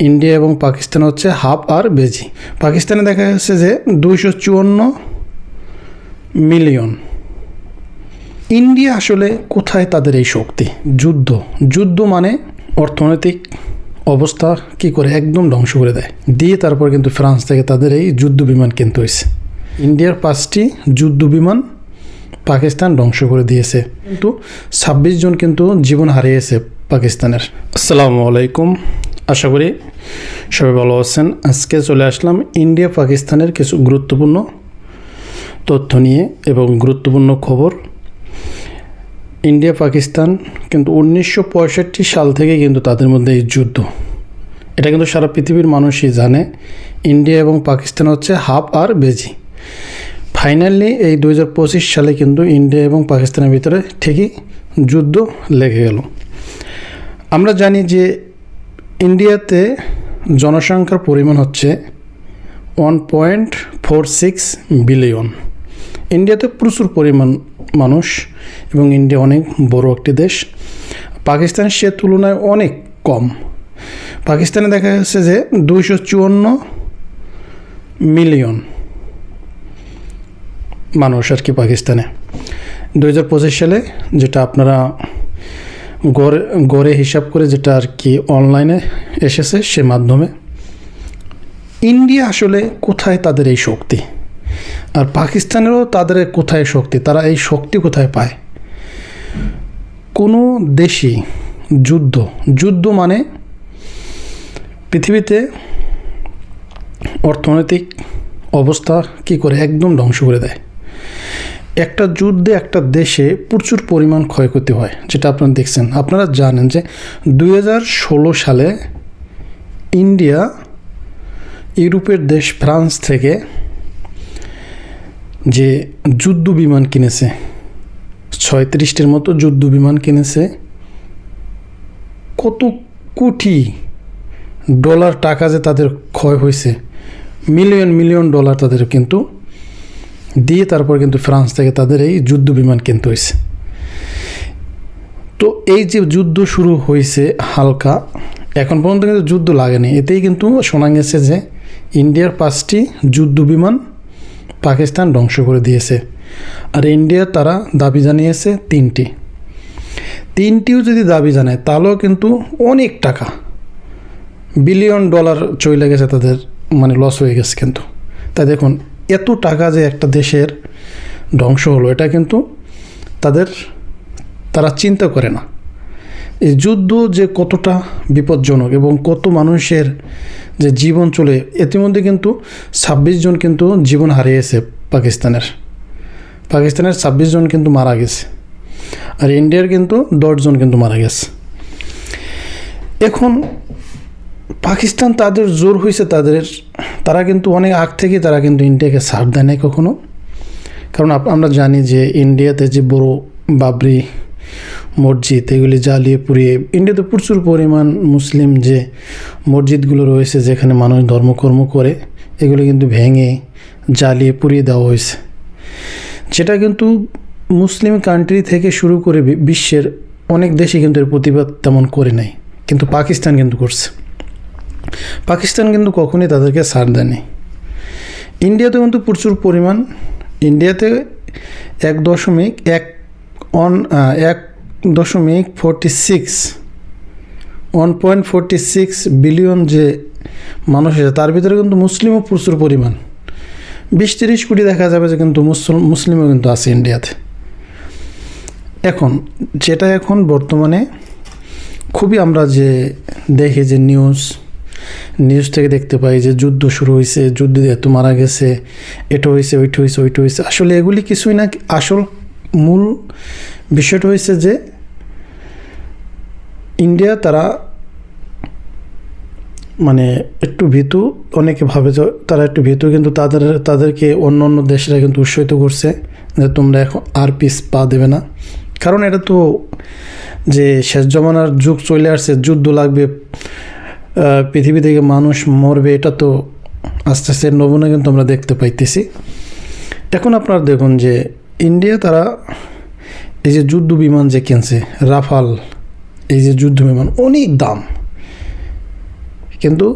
India এবং পাকিস্তান হচ্ছে half আর বেজি। পাকিস্তানে দেখা যাচ্ছে যে দুইশো চুয়ান্ন মিলিয়ন। ইন্ডিয়া আসলে কোথায় তাদের এই শক্তি? যুদ্ধ। যুদ্ধ মানে অর্থনৈতিক অবস্থা কি করে একদম ধ্বংস করে দেয়। দিয়ে তারপর কিন্তু ফ্রান্স থেকে তাদের এই যুদ্ধ বিমান কিনতে হয়েছে। ইন্ডিয়ার পাঁচটি যুদ্ধ বিমান পাকিস্তান ধ্বংস করে দিয়েছে। কিন্তু ছাব্বিশ জন কিন্তু জীবন হারিয়েছে পাকিস্তানের। আসসালামু আলাইকুম। আশা করি সবাই ভালো আছেন। আজকে চলে আসলাম ইন্ডিয়া পাকিস্তানের কিছু গুরুত্বপূর্ণ তথ্য নিয়ে এবং গুরুত্বপূর্ণ খবর। ইন্ডিয়া, পাকিস্তান কিন্তু উনিশশো পঁয়ষট্টি সাল থেকে কিন্তু তাদের মধ্যে এই যুদ্ধ। এটা কিন্তু সারা পৃথিবীর মানুষই জানে। ইন্ডিয়া এবং পাকিস্তান হচ্ছে হাফ আর বেজি। ফাইনালি এই দু হাজার পঁচিশ সালে কিন্তু ইন্ডিয়া এবং পাকিস্তানের ভিতরে ঠিকই যুদ্ধ লেগে গেল। আমরা জানি যে ইন্ডিয়াতে জনসংখ্যার পরিমাণ হচ্ছে one point four six billion ইন্ডিয়াতে প্রচুর পরিমাণ মানুষ এবং ইন্ডিয়া অনেক বড় একটি দেশ। পাকিস্তানের সে তুলনায় অনেক কম। পাকিস্তানে দেখা যাচ্ছে যে দুইশো চুয়ান্ন মিলিয়ন মানুষ আর কি পাকিস্তানে। দু হাজার পঁচিশ সালে যেটা আপনারা গড়ে গড়ে হিসাব করে যেটা আর কি অনলাইনে এসেছে সে মাধ্যমে। ইন্ডিয়া আসলে কোথায় তাদের এই শক্তি? আর পাকিস্তানেরও তাদের কোথায় শক্তি? তারা এই শক্তি কোথায় পায়? কোনো দেশই যুদ্ধ যুদ্ধ মানে পৃথিবীতে অর্থনৈতিক অবস্থা কি করে একদম ধ্বংস করে দেয়? একটা যুদ্ধে একটা দেশে প্রচুর পরিমাণ ক্ষয়ক্ষতি হয়, যেটা আপনারা দেখছেন। আপনারা জানেন যে দু হাজার ষোলো সালে ইন্ডিয়া, ইউরোপের দেশ ফ্রান্স থেকে যে যুদ্ধ বিমান কিনেছে, ছয়ত্রিশটির মতো যুদ্ধ বিমান কিনেছে, কত কোটি ডলার টাকা যে তাদের ক্ষয় হয়েছে, মিলিয়ন মিলিয়ন ডলার তাদের কিন্তু দিয়ে তারপর কিন্তু ফ্রান্স থেকে তাদের এই যুদ্ধ বিমান কিনতে হয়েছে। তো এই যে যুদ্ধ শুরু হয়েছে হালকা, এখন পর্যন্ত কিন্তু যুদ্ধ লাগেনি। এতেই কিন্তু শোনা গেছে যে ইন্ডিয়ার পাঁচটি যুদ্ধ বিমান পাকিস্তান ধ্বংস করে দিয়েছে আর ইন্ডিয়া তারা দাবি জানিয়েছে তিনটি। তিনটিও যদি দাবি জানায়, তাহলেও কিন্তু অনেক টাকা, বিলিয়ন ডলার চলে গেছে তাদের মানে লস হয়ে গেছে কিন্তু। তাই দেখুন এত টাকা যে একটা দেশের ধ্বংস হলো, এটা কিন্তু তাদের, তারা চিন্তা করে না। এই যুদ্ধ যে কতটা বিপজ্জনক এবং কত মানুষের যে জীবন চলে, ইতিমধ্যে কিন্তু ছাব্বিশ জন কিন্তু জীবন হারিয়েছে পাকিস্তানের। পাকিস্তানের ছাব্বিশ জন কিন্তু মারা গেছে। আর ইন্ডিয়ার কিন্তু দশজন কিন্তু মারা গেছে। এখন পাকিস্তান তাদের জোর হয়েছে তাদের তারা কিন্তু অনেক আগ থেকে তারা কিন্তু ইন্ডিয়াকে ছাড় দেয় নাই কখনো। কারণ আমরা জানি যে ইন্ডিয়াতে যে বড় বাবরি মসজিদ, এগুলি জ্বালিয়ে পুড়িয়ে, ইন্ডিয়াতে প্রচুর পরিমাণ মুসলিম যে মসজিদগুলো রয়েছে যেখানে মানুষ ধর্মকর্ম করে, এগুলো কিন্তু ভেঙে জ্বালিয়ে পুড়িয়ে দেওয়া হয়েছে। যেটা কিন্তু মুসলিম কান্ট্রি থেকে শুরু করে বিশ্বের অনেক দেশই কিন্তু এর প্রতিবাদ তেমন করে নাই। কিন্তু পাকিস্তান কিন্তু করছে। পাকিস্তান কিন্তু কখনই তাদেরকে ছাড় দেয়নি। ইন্ডিয়াতে কিন্তু প্রচুর পরিমাণ, ইন্ডিয়াতে এক দশমিক এক অন এক দশমিক forty six one point forty six billion যে মানুষ আছে, তার ভিতরে কিন্তু মুসলিমও প্রচুর পরিমাণ। বিশ তিরিশ কোটি দেখা যাবে যে কিন্তু মুসল, মুসলিমও কিন্তু আছে ইন্ডিয়াতে। এখন যেটা এখন বর্তমানে খুবই আমরা যে দেখি যে নিউজ নিউজ থেকে দেখতে পাই যে যুদ্ধ শুরু হয়েছে যুদ্ধে এত মারা গেছে, এটা হয়েছে ওইটা হয়েছে ওইটা হয়েছে আসলে এগুলি কিছুই না, আসল মূল বিষয়টা হয়েছে যে ইন্ডিয়া তারা মানে একটু ভীতু, অনেকে ভাবে যে তারা একটু ভীতু, কিন্তু তাদের, তাদেরকে অন্য অন্য দেশরা কিন্তু উৎসাহিত করছে যে তোমরা এখন আর পিস পা দেবে না। কারণ এটা তো যে শেষ জমানার যুগ চলে আসছে, যুদ্ধ লাগবে পৃথিবী থেকে মানুষ মরবে, এটা তো আস্তে আস্তে নমুনা কিন্তু আমরা দেখতে পাইতেছি। এখন আপনারা দেখুন যে ইন্ডিয়া তারা এই যে যুদ্ধ বিমান যে কিনছে, রাফাল, এই যে যুদ্ধ বিমান, অনেক দাম। কিন্তু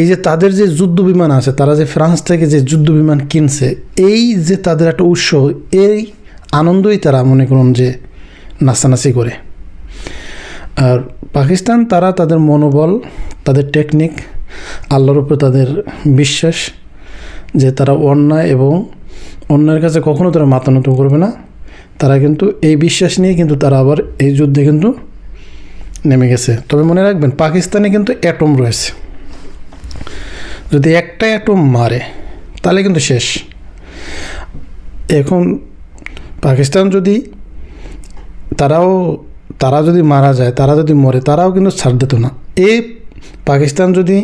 এই যে তাদের যে যুদ্ধ বিমান আছে, তারা যে ফ্রান্স থেকে যে যুদ্ধ বিমান কিনছে, এই যে তাদের একটা উৎস, এই আনন্দই তারা মনে করুন যে নাচানাচি করে। আর পাকিস্তান, তারা তাদের মনোবল, তাদের টেকনিক আল্লাহর উপরে তাদের বিশ্বাস, যে তারা অন্যায় এবং অন্যায়ের কাছে কখনও তারা মাথা নত করবে না। তারা কিন্তু এই বিশ্বাস নিয়ে কিন্তু তারা আবার এই যুদ্ধে কিন্তু নেমে গেছে। তবে মনে রাখবেন, পাকিস্তানে কিন্তু অ্যাটম রয়েছে। যদি একটা অ্যাটম মারে, তাহলে কিন্তু শেষ। এখন পাকিস্তান যদি তারাও তারা যদি মারা যায়, তারা যদি মরে, তারাও কিন্তু ছাড় দিত না। এই পাকিস্তান যদি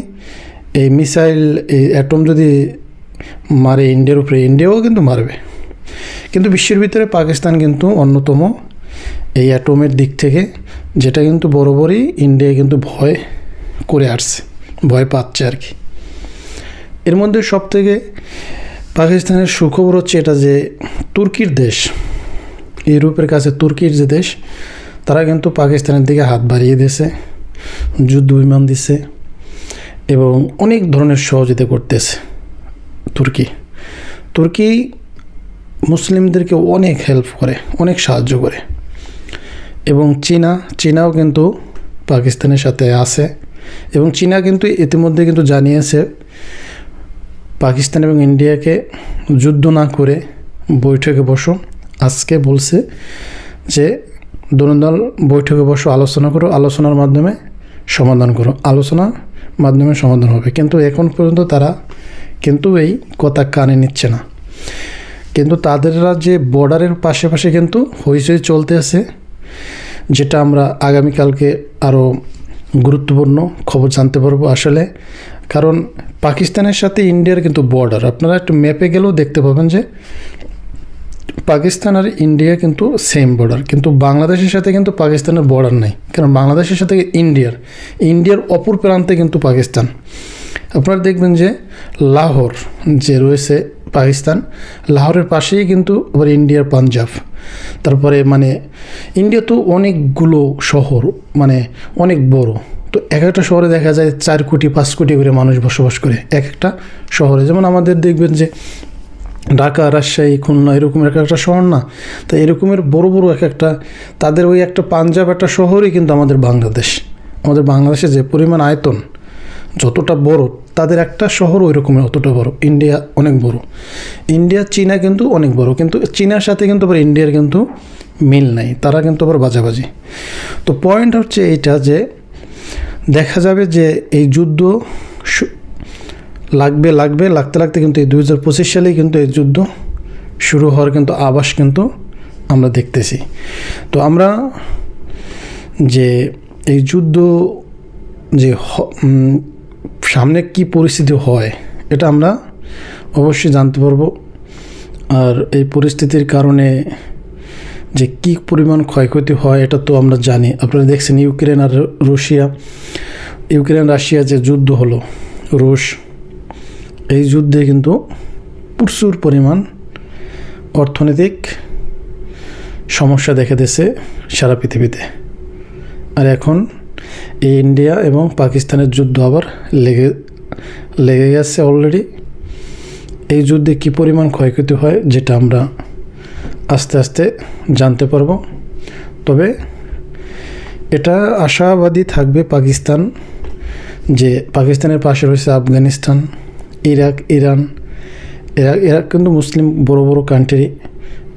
এই মিসাইল, এই অ্যাটম যদি মারে ইন্ডিয়ার উপরে, ইন্ডিয়াও কিন্তু মারবে। কিন্তু বিশ্বের ভিতরে পাকিস্তান কিন্তু অন্যতম এই অ্যাটমের দিক থেকে, যেটা কিন্তু বরাবরই ইন্ডিয়া কিন্তু ভয় করে আসছে, ভয় পাচ্ছে আর কি। এর মধ্যে সব থেকে পাকিস্তানের সুখবর হচ্ছে এটা যে, তুর্কির দেশ, ইউরোপের কাছে তুর্কির যে দেশ তারা কিন্তু পাকিস্তানের দিকে হাত বাড়িয়ে দিয়েছে, যুদ্ধ বিমান দিছে এবং অনেক ধরনের সহযোগিতা করতেছে তুর্কি। তুর্কি মুসলিমদেরকে অনেক হেল্প করে, অনেক সাহায্য করে এবং চীনা, চীনাও কিন্তু পাকিস্তানের সাথে আছে এবং চীনা কিন্তু ইতিমধ্যে কিন্তু জানিয়েছে পাকিস্তান এবং ইন্ডিয়াকে যুদ্ধ না করে বৈঠকে বসো। আজকে বলছে যে দল বৈঠকে বসো আলোচনা করো, আলোচনার মাধ্যমে সমাধান করো। আলোচনার মাধ্যমে সমাধান হবে। কিন্তু এখন পর্যন্ত তারা কিন্তু এই কথা কানে নিচ্ছে না। কিন্তু তাদেররা যে বর্ডারের পাশে পাশে কিন্তু হইচই চলতে আছে, যেটা আমরা আগামীকালকে আরও গুরুত্বপূর্ণ খবর জানতে পারব আসলে। কারণ পাকিস্তানের সাথে ইন্ডিয়ার কিন্তু বর্ডার। আপনারা একটু ম্যাপে গেলেও দেখতে পাবেন যে পাকিস্তান আর ইন্ডিয়া কিন্তু সেম বর্ডার কিন্তু বাংলাদেশের সাথে কিন্তু পাকিস্তানের বর্ডার নেই। কারণ বাংলাদেশের সাথে ইন্ডিয়ার ইন্ডিয়ার অপর প্রান্তে কিন্তু পাকিস্তান। আপনারা দেখবেন যে লাহোর, যে রয়েছে পাকিস্তান, লাহোরের পাশেই কিন্তু আবার ইন্ডিয়ার পাঞ্জাব। তারপরে মানে ইন্ডিয়া তো অনেকগুলো শহর মানে অনেক বড়। তো এক একটা শহরে দেখা যায় চার কোটি, পাঁচ কোটি করে মানুষ বসবাস করে, এক একটা শহরে। যেমন আমাদের দেখবেন যে ঢাকা, রাজশাহী, খুলনা এরকম এক একটা শহর না? তো এরকমের বড় বড় এক একটা, তাদের ওই একটা পাঞ্জাব একটা শহরই কিন্তু আমাদের বাংলাদেশ। আমাদের বাংলাদেশে যে পরিমাণ আয়তন, যতটা বড়, তাদের একটা শহর ওই রকমের অতটা বড়। ইন্ডিয়া অনেক বড়। ইন্ডিয়া, চীনা কিন্তু অনেক বড়। কিন্তু চীনার সাথে কিন্তু আবার ইন্ডিয়ার কিন্তু মিল নাই। তারা কিন্তু আবার বাজাবাজি। তো পয়েন্ট হচ্ছে এইটা যে, দেখা যাবে যে এই যুদ্ধ লাগবে লাগবে, লাগতে লাগতে কিন্তু এই দু হাজার পঁচিশ সালেই কিন্তু এই যুদ্ধ শুরু হওয়ার কিন্তু আবাস কিন্তু আমরা দেখতেছি। তো আমরা যে এই যুদ্ধ যে সামনে কি পরিস্থিতি হয়, এটা আমরা অবশ্যই জানতে পারব। আর এই পরিস্থিতির কারণে যে কি পরিমাণ ক্ষয়ক্ষতি হয়, এটা তো আমরা জানি। আপনারা দেখছেন ইউক্রেন আর রাশিয়া। ইউক্রেন রাশিয়া যে যুদ্ধ হলো, রুশ এই যুদ্ধে কিন্তু প্রচুর পরিমাণ অর্থনৈতিক সমস্যা দেখা দিয়েছে সারা পৃথিবীতে। আর এখন এই ইন্ডিয়া এবং পাকিস্তানের যুদ্ধ আবার লেগে লেগে গেছে অলরেডি এই যুদ্ধে কী পরিমাণ ক্ষয়ক্ষতি হয় যেটা আমরা আস্তে আস্তে জানতে পারব। তবে এটা আশাবাদী থাকবে পাকিস্তান যে পাকিস্তানের পাশে রয়েছে আফগানিস্তান। ইরাক, ইরান, এরা এরা কিন্তু মুসলিম বড় বড় কান্ট্রি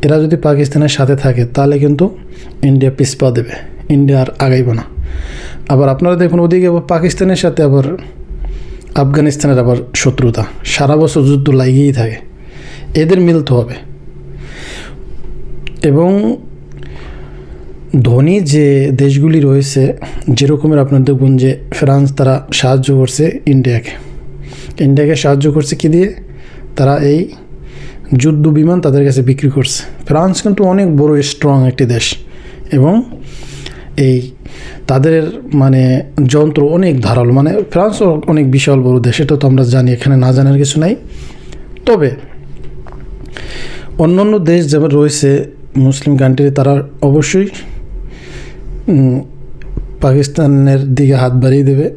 এরা যদি পাকিস্তানের সাথে থাকে, তাহলে কিন্তু ইন্ডিয়া পিসপা দেবে ইন্ডিয়া আর আগাইব না। আবার আপনারা দেখুন ওদিকে আবার পাকিস্তানের সাথে আবার আফগানিস্তানের আবার শত্রুতা, সারা বছর যুদ্ধ লাগিয়েই থাকে, এদের মিলতে হবে। এবং ধনী যে দেশগুলি রয়েছে, যেরকমের আপনার দেখুন যে ফ্রান্স তারা সাহায্য করছে ইন্ডিয়াকে ইন্ডিয়াকে সাহায্য করছে কি দিয়ে? তারা এই যুদ্ধ বিমান তাদের কাছে বিক্রি করছে। ফ্রান্স কিন্তু অনেক বড় স্ট্রং একটি দেশ এবং এই তাদের মানে যন্ত্র অনেক ধারালো। মানে ফ্রান্সও অনেক বিশাল বড় দেশ, এটা তো আমরা জানি, এখানে না জানার কিছু নাই। তবে অন্য অন্য দেশ যেমন রয়েছে মুসলিম কান্ট্রি তারা অবশ্যই পাকিস্তানের দিকে হাত বাড়িয়ে দেবে।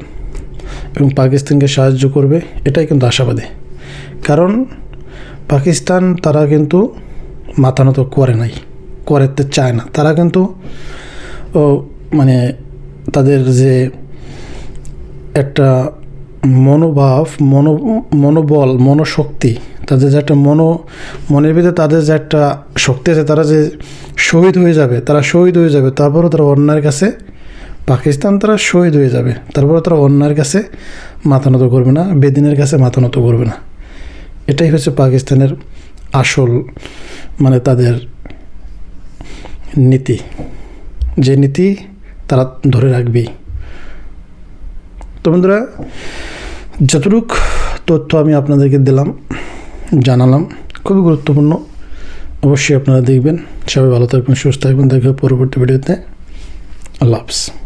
এবং পাকিস্তানকে সাহায্য করবে, এটাই কিন্তু আশাবাদী। কারণ পাকিস্তান তারা কিন্তু মাথা নত করে নাই, করতে চায় না। তারা কিন্তু, ও মানে তাদের যে একটা মনোভাব, মনো, মনোবল, মনোশক্তি, তাদের যে একটা মনো, মনের ভিতরে তাদের যে একটা শক্তি আছে, তারা যে শহীদ হয়ে যাবে, তারা শহীদ হয়ে যাবে, তারপরও তারা অন্যায়ের কাছে পাকিস্তান তারা শহীদ হয়ে যাবে। তারপরে তারা অন্যায়ের কাছে মাথা নত করবে না, বেদিনের কাছে মাথা নত করবে না। এটাই হচ্ছে পাকিস্তানের আসল মানে তাদের নীতি। যে নীতি তারা ধরে রাখবেই তো বন্ধুরা, যতটুক তথ্য আমি আপনাদেরকে দিলাম, জানালাম, খুবই গুরুত্বপূর্ণ। অবশ্যই আপনারা দেখবেন। সবাই ভালো থাকবেন, সুস্থ থাকবেন। দেখা হবে পরবর্তী ভিডিওতে। আল্লাহ হাফিজ।